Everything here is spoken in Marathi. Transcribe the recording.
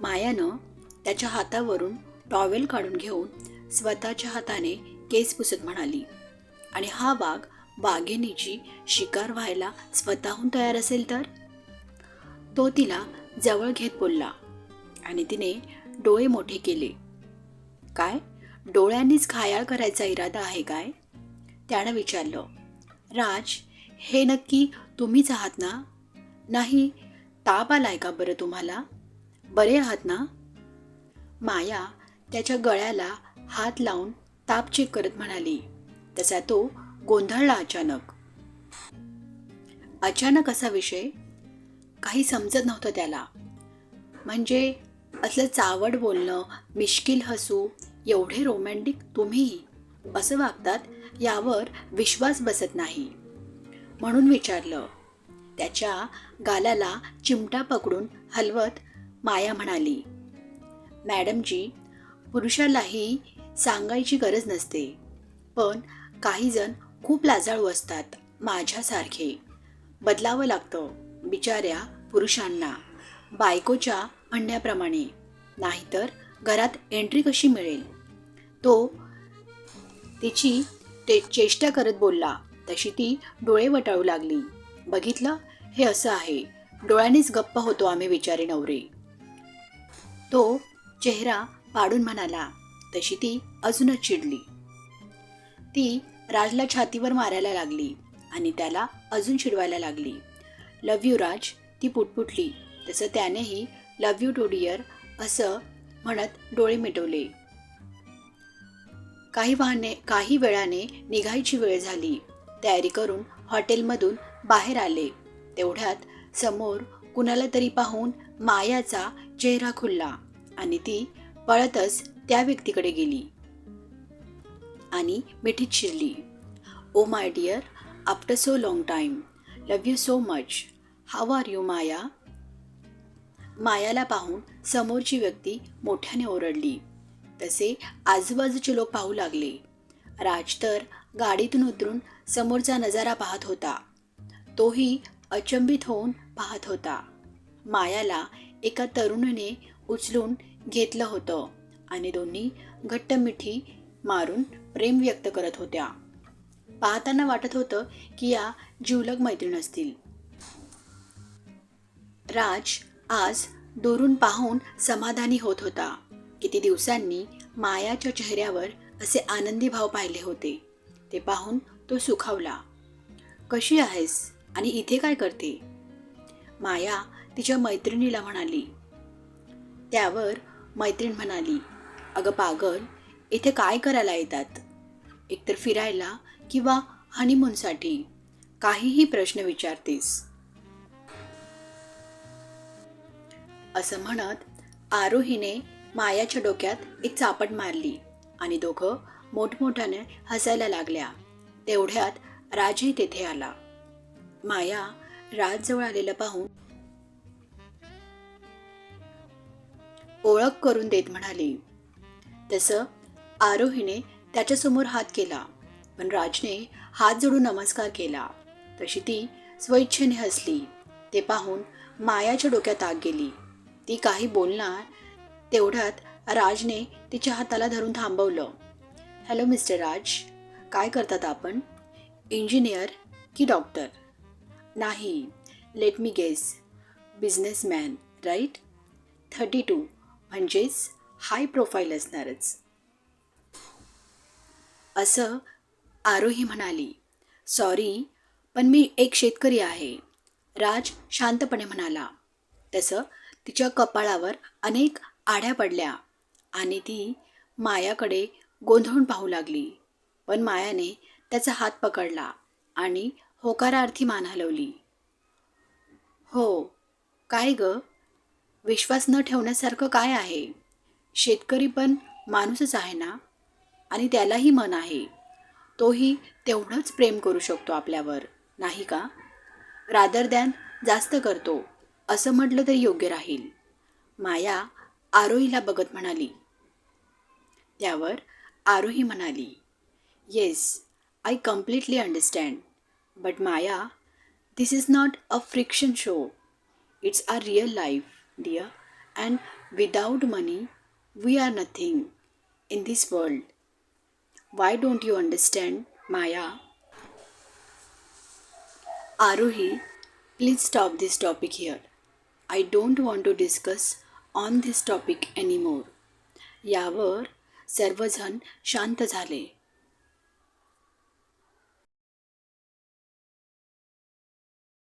मायानं त्याच्या हातावरून टॉवेल काढून घेऊन स्वतःच्या हाताने केस पुसत म्हणाली. आणि हा वाघ वाघिणीची शिकार व्हायला स्वतःहून तयार असेल तर? तो तिला जवळ घेत बोलला आणि तिने डोळे मोठे केले. काय? डोळ्यांनीच घायाळ करायचा इरादा आहे काय? त्यानं विचारलं. राज हे नक्की तुम्हीच आहात ना? नाही ताप आलाय का बरं तुम्हाला? बरे आहात ना? माया त्याच्या गळ्याला हात लावून तापचीक करत म्हणाली. तसा तो गोंधळला अचानक. अचानक असा विषय? काही समजत नव्हतं त्याला. म्हणजे असलं चावड बोलणं मिश्किल हसू एवढे रोमॅन्टिक तुम्ही? असं वागतात यावर विश्वास बसत नाही. म्हणून विचारलं. त्याच्या गालाला चिमटा पकडून हलवत माया म्हणाली मॅडमजी पुरुषालाही सांगायची गरज नसते. पण काही जण खूप लाजाळू असतात माझ्यासारखे. बदलावं लागतं बिचाऱ्या पुरुषांना. बायकोच्या म्हणण्याप्रमाणे. नाहीतर घरात एंट्री कशी मिळेल? तो तिची ते चेष्टा करत बोलला. तशी ती डोळे वटाळू लागली. बघितलं? हे असं आहे. डोळ्यांनीच गप्प होतो आम्ही विचारे नवरे. तो चेहरा पाडून म्हणाला तशी ती अजूनच चिडली. ती राजला छातीवर मारायला लागली आणि त्याला अजून चिडवायला लागली. Love you Raj. ती पुटपुटली. तसं त्यानेही लव यू टू डिअर असं म्हणत डोळे मिटवले. काही वाहने काही वेळाने निघायची वेळ झाली. तयारी करून हॉटेलमधून बाहेर आले. तेवढ्यात समोर कुणाला तरी पाहून मायाचा चेहरा खुलला आणि ती पळतच त्या व्यक्तीकडे गेली. आणि मिठीत शिरली. ओ my dear after so long time love you so much. How are you Maya? मायाला पाहून समोरची व्यक्ती मोठ्याने ओरडली. तसे आजूबाजूचे लोक पाहू लागले. राज तर गाडीतून उतरून समोरचा नजारा पाहत होता. तोही अचंबित होऊन पाहत होता. मायाला एका तरुणीने उचलून घेतलं होतं आणि दोन्ही घट्ट मिठी मारून प्रेम व्यक्त करत होत्या. पाहताना वाटत होतं की या जीवलग मैत्रीण असतील. राज आज दुरून पाहून समाधानी होत होता. किती दिवसांनी मायाच्या चेहऱ्यावर असे आनंदी भाव पाहिले होते. ते पाहून तो सुखावला. कशी आहेस? आणि इथे काय करते? माया तिच्या मैत्रिणीला म्हणाली. त्यावर मैत्रीण म्हणाली अगं पागल इथे काय करायला येतात? एकतर फिरायला किंवा हनीमूनसाठी काहीही प्रश्न विचारतेस. असं म्हणत आरोहीने मायाच्या डोक्यात एक चापट मारली आणि दोघं मोठमोठ्याने हसायला लागल्या. तेवढ्यात राजही तेथे आला. माया राजजवळ आलेलं पाहून ओळख करून देत म्हणाली. तसं आरोहीने त्याच्यासमोर हात केला पण राजने हात जोडून नमस्कार केला. तशी ती स्वइच्छेने हसली. ते पाहून मायाच्या डोक्यात आग गेली. ती काही बोलणार तेवढ्यात राजने तिच्या हाताला धरून थांबवलं. हॅलो मिस्टर राज काय करतात आपण? इंजिनियर की डॉक्टर? नाही let me guess. Businessman right? Thirty two. म्हणजेच हाय प्रोफाईल असणारच. असं आरोही म्हणाली सॉरी पण मी एक शेतकरी आहे. राज शांतपणे म्हणाला. तसं तिच्या कपाळावर अनेक आड्या पडल्या आणि ती मायाकडे गोंधळून पाहू लागली. पण मायाने त्याचा हात पकडला आणि होकारार्थी मान हलवली. हो काय ग? विश्वास न ठेवण्यासारखं काय आहे? शेतकरी पण माणूसच आहे ना? आणि त्यालाही मन आहे. तोही तेवढंच प्रेम करू शकतो आपल्यावर नाही का? रादर दॅन जास्त करतो असं म्हटलं तरी योग्य राहील. माया आरोहीला बघत म्हणाली. त्यावर आरोही म्हणाली yes I completely understand but Maya this is not a friction show it's our real life dear and without money we are nothing in this world why don't you understand Maya Aarohi please stop this topic here I don't want to discuss on this topic anymore यावर सर्वजण शांत झाले.